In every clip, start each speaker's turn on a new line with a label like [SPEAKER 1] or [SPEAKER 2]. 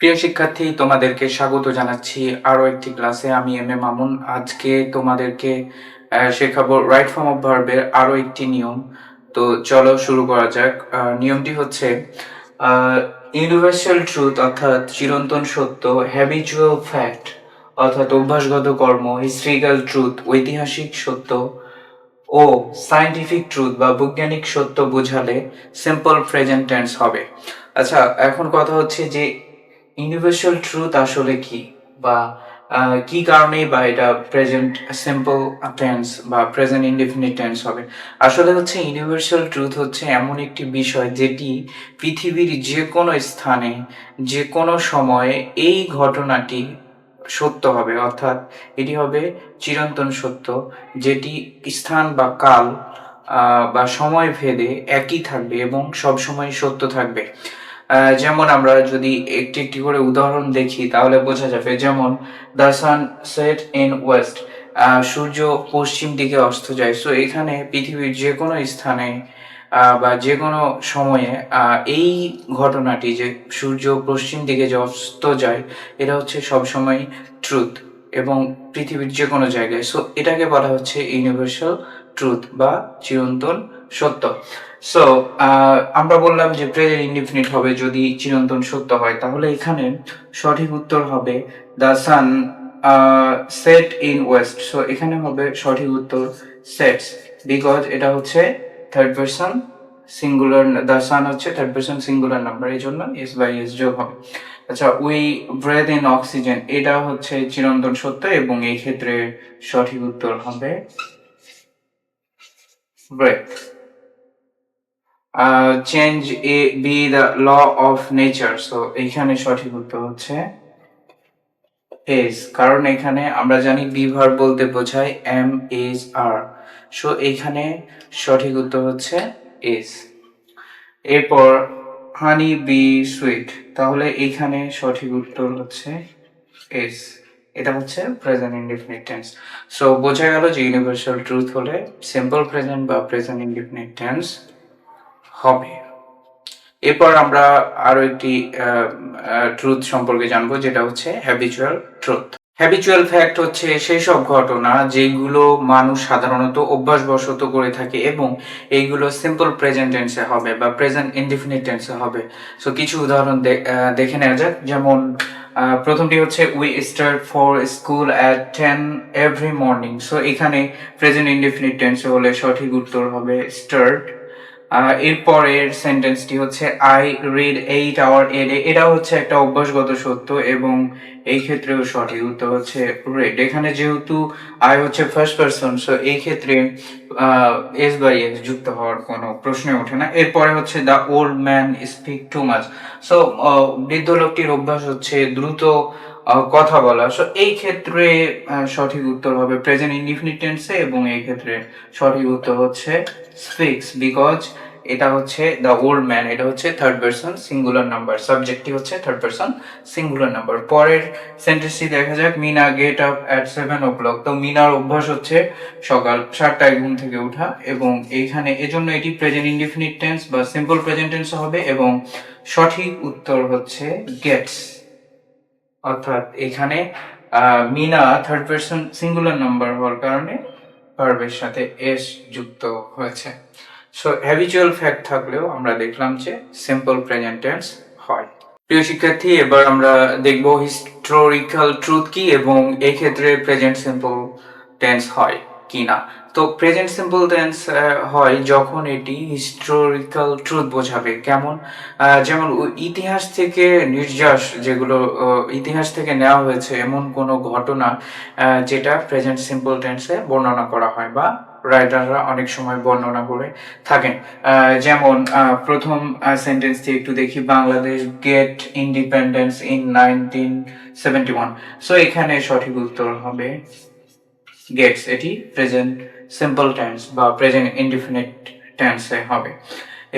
[SPEAKER 1] প্রিয় শিক্ষার্থী, তোমাদেরকে স্বাগত জানাচ্ছি আরও একটি ক্লাসে। আমি এম এ মামুন। আজকে তোমাদেরকে শেখাবো রাইট ফর্ম অফ ভার্বের আরও একটি নিয়ম। তো চলো শুরু করা যাক। নিয়মটি হচ্ছে ইউনিভার্সাল ট্রুথ অর্থাৎ চিরন্তন সত্য হ্যাবিচুয়াল ফ্যাক্ট অর্থাৎ অভ্যাসগত কর্ম হিস্ট্রিক্যাল ট্রুথ ঐতিহাসিক সত্য ও সায়েন্টিফিক ট্রুথ বা বৈজ্ঞানিক সত্য বোঝালে সিম্পল প্রেজেন্ট টেন্স হবে। আচ্ছা এখন কথা হচ্ছে যে ইউনিভার্সাল ট্রুথ আসলে কি? বা কি কারণে বা এটা প্রেজেন্ট সিম্পল টেন্স বা প্রেজেন্ট ইনডিফিনিট টেন্স হবে? আসলে হচ্ছে ইউনিভার্সাল ট্রুথ হচ্ছে এমন একটি বিষয় যেটি পৃথিবীর যে কোনো স্থানে যে কোনো সময়ে এই ঘটনাটি সত্য হবে। অর্থাৎ এটি হবে চিরন্তন সত্য যেটি স্থান বা কাল বা সময় ভেদে একই থাকবে এবং সব সময় সত্য থাকবে। যেমন আমরা যদি একটি একটি করে উদাহরণ দেখি, তাহলে বোঝা যাবে, যেমন the sun set in west সূর্য পশ্চিম দিকে অস্ত যায়। সো এখানে পৃথিবীর যে কোনো স্থানে বা যে কোনো সময়ে এই ঘটনাটি যে সূর্য পশ্চিম দিকে যে অস্ত যায়, এটা হচ্ছে সবসময় ট্রুথ এবং পৃথিবীর যে কোনো জায়গায়। সো এটাকে বলা হচ্ছে ইউনিভার্সাল ট্রুথ বা চিরন্তন সত্য। সো আমরা বললাম যে প্রেজেন্ট ইনডিফিনিট হবে যদি চিরন্তন সত্য হয়। তাহলে এখানে সঠিক উত্তর হবে the sun set in west so এখানে হবে সঠিক উত্তর সেটস বিকজ এটা হচ্ছে third person singular the sun হচ্ছে থার্ড পার্সন সিঙ্গুলার নাম্বার এই জন্য এস বাই এস যোগ হবে। আচ্ছা উই ব্রেথ ইন অক্সিজেন এটা হচ্ছে চিরন্তন সত্য এবং এই ক্ষেত্রে সঠিক উত্তর হবে breath change A B the law of nature so এইখানে সঠিক উত্তর হচ্ছে এজ কারণ এখানে আমরা জানি বি ভার বলতে বোঝায় এম এজ আর সো এইখানে সঠিক উত্তর হচ্ছে এজ এরপর হানি বি সুইট তাহলে এইখানে সঠিক উত্তর হচ্ছে এস এটা হচ্ছে প্রেজেন্ট ইনডিফিনিট টেন্স সো বোঝা গেল যে ইউনিভার্সাল ট্রুথ হলে সিম্পল প্রেজেন্ট বা প্রেজেন্ট ইনডিফিনিট টেন্স হবে। এরপর আমরা আরও একটি ট্রুথ সম্পর্কে জানব, যেটা হচ্ছে হ্যাবিচুয়াল ট্রুথ হ্যাবিচুয়াল ফ্যাক্ট হচ্ছে সেই সব ঘটনা যেগুলো মানুষ সাধারণত অভ্যাসবশত করে থাকে এবং এইগুলো সিম্পল প্রেজেন্ট টেন্সে হবে বা প্রেজেন্ট ইনডিফিনিট টেন্সে হবে। সো কিছু উদাহরণ দেখে নেওয়া যাক। যেমন প্রথমটি হচ্ছে we start for school at ten every morning so এখানে প্রেজেন্ট ইনডিফিনিট টেন্সে হলে সঠিক উত্তর হবে স্টার্ট এরপরের সেন্টেন্সটি হচ্ছে I read eight hour a day এটা হচ্ছে একটা অভ্যাসগত সত্য এবং এই ক্ষেত্রেও সঠিক উত্তর হচ্ছে রেড এখানে যেহেতু আই হচ্ছে ফার্স্ট পার্সন সো এই ক্ষেত্রে এস বাই এস যুক্ত হওয়ার কোনো প্রশ্নই ওঠে না। এরপরে হচ্ছে the old man speak too much so বৃদ্ধ লোকটির অভ্যাস হচ্ছে দ্রুত কথা বলা। সো এই ক্ষেত্রে সঠিক উত্তর হবে প্রেজেন্ট ইনডিফিনিট টেন্সে এবং এই ক্ষেত্রে সঠিক উত্তর হচ্ছে স্পিক্স বিকজ এটা হচ্ছে দ্য ওল্ড ম্যান এটা হচ্ছে থার্ড পার্সন সিঙ্গুলার নাম্বার সাবজেক্টটি হচ্ছে থার্ড পার্সন সিঙ্গুলার নাম্বার পরের সেন্টেন্সটি দেখা যাক। Meena get up at seven o'clock তো মিনার অভ্যাস হচ্ছে সকাল সাতটায় ঘুম থেকে ওঠা এবং এইখানে এজন্য এটি প্রেজেন্ট ইনডিফিনিট টেন্স বা সিম্পল প্রেজেন্ট টেন্স হবে এবং সঠিক উত্তর হচ্ছে গেটস অর্থাৎ এখানে Meena third person singular number হওয়ার কারণে ভার্বের সাথে এস যুক্ত হয়েছে। সো হ্যাবিচুয়াল ফ্যাক্ট থাকলেও আমরা দেখলাম যে সিম্পল প্রেজেন্ট টেন্স হয়। প্রিয় শিক্ষার্থী, এবার আমরা দেখব হিস্টোরিক্যাল ট্রুথ কি এবং এই ক্ষেত্রে প্রেজেন্ট সিম্পল টেন্স হয় কি না তো প্রেজেন্ট সিম্পল টেন্স হয় যখন এটি হিস্টোরিক্যাল ট্রুথ বোঝাবে। কেমন? যেমন ইতিহাস থেকে নির্যাস যেগুলো ইতিহাস থেকে নেওয়া হয়েছে এমন কোনো ঘটনা যেটা প্রেজেন্ট সিম্পল টেন্সে বর্ণনা করা হয় বা রাইটাররা অনেক সময় বর্ণনা করে থাকেন। যেমন প্রথম সেন্টেন্সটি একটু দেখি, Bangladesh get independence in nineteen seventy one so এখানে সঠিক উত্তর হবে গেটস এটি প্রেজেন্ট সিম্পল টেন্স বা প্রেজেন্ট ইনডিফিনিট টেন্সে হবে।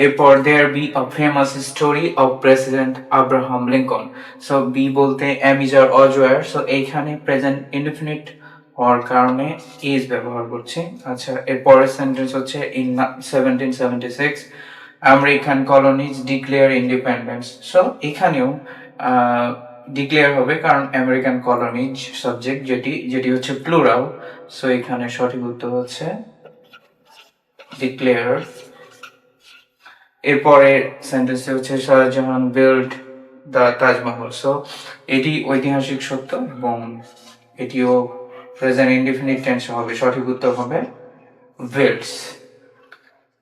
[SPEAKER 1] এরপর there be a famous story of president Abraham Lincoln so be বলতে এম ইজ আর অজয়ার। সো এইখানে প্রেজেন্ট ইনডিফিনিট হওয়ার কারণে ইজ ব্যবহার করছি। আচ্ছা এর পরের সেন্টেন্স হচ্ছে in seventeen seventy six American colonies declare independence so এখানেও ডিক্লেয়ার হবে কারণ আমেরিকান কলোনি সাবজেক্ট যেটি যেটি হচ্ছে প্লুরাল সো এখানে সঠিক উত্তর হচ্ছে ডিক্লেয়ার এরপরে সেন্টেন্সে হচ্ছে Shah Jahan build the Taj Mahal so এটি ঐতিহাসিক সত্য এবং এটিও প্রেজেন্ট ইনডিফিনিট টেন্স হবে সঠিক উত্তর হবে বিল্ডস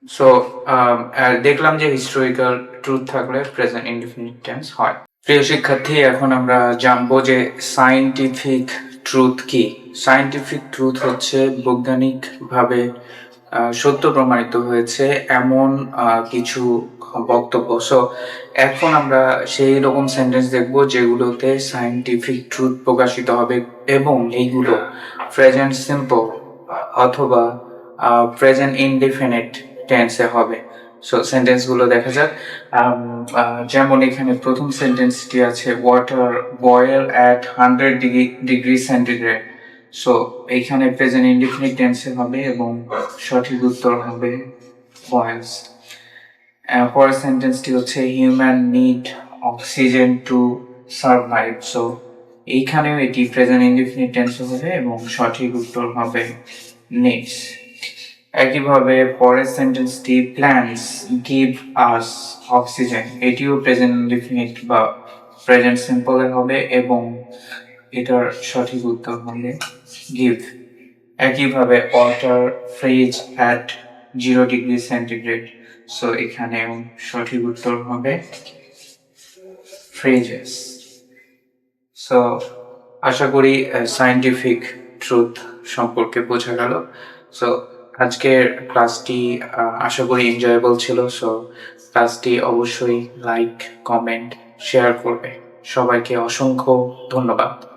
[SPEAKER 1] সো um, দেখলাম যে হিস্টোরিক্যাল ট্রুথ থাকলে প্রেজেন্ট ইনডিফিনিট টেন্স হয়। প্রিয় শিক্ষার্থী, এখন আমরা জানব যে সায়েন্টিফিক ট্রুথ কি। সায়েন্টিফিক ট্রুথ হচ্ছে বৈজ্ঞানিকভাবে সত্য প্রমাণিত হয়েছে এমন কিছু বক্তব্য। সো এখন আমরা সেই রকম সেন্টেন্স দেখব যেগুলোতে সায়েন্টিফিক ট্রুথ প্রকাশিত হবে এবং এইগুলো প্রেজেন্ট সিম্পল অথবা প্রেজেন্ট ইনডিফিনিট টেন্সে হবে। সো সেন্টেন্সগুলো দেখা যাক। যেমন এখানে প্রথম সেন্টেন্সটি আছে water boil at hundred degree degree centigrade so এইখানে প্রেজেন্ট ইনডিফিনিট টেন্সে হবে এবং সঠিক উত্তর হবে বয়েলস পরের সেন্টেন্সটি হচ্ছে human need oxygen to survive so এইখানেও এটি প্রেজেন্ট ইনডিফিনিট টেন্সে হবে এবং সঠিক উত্তর হবে নিডস একইভাবে পরের সেন্টেন্সটি প্ল্যান্টস গিভ আস অক্সিজেন এটিও প্রেজেন্ট ইনডিফিনিট বা প্রেজেন্ট সিম্পলে হবে এবং এটার সঠিক উত্তর হবে গিভ একইভাবে water freeze at zero degree centigrade so এখানেও সঠিক উত্তর হবে ফ্রিজেস সো আশা করি সায়েন্টিফিক ট্রুথ সম্পর্কে বোঝা গেল। সো আজকের ক্লাসটি আশা করি এনজয়েবল ছিল সো ক্লাসটি অবশ্যই লাইক কমেন্ট শেয়ার করবে। সবাইকে অসংখ্য ধন্যবাদ।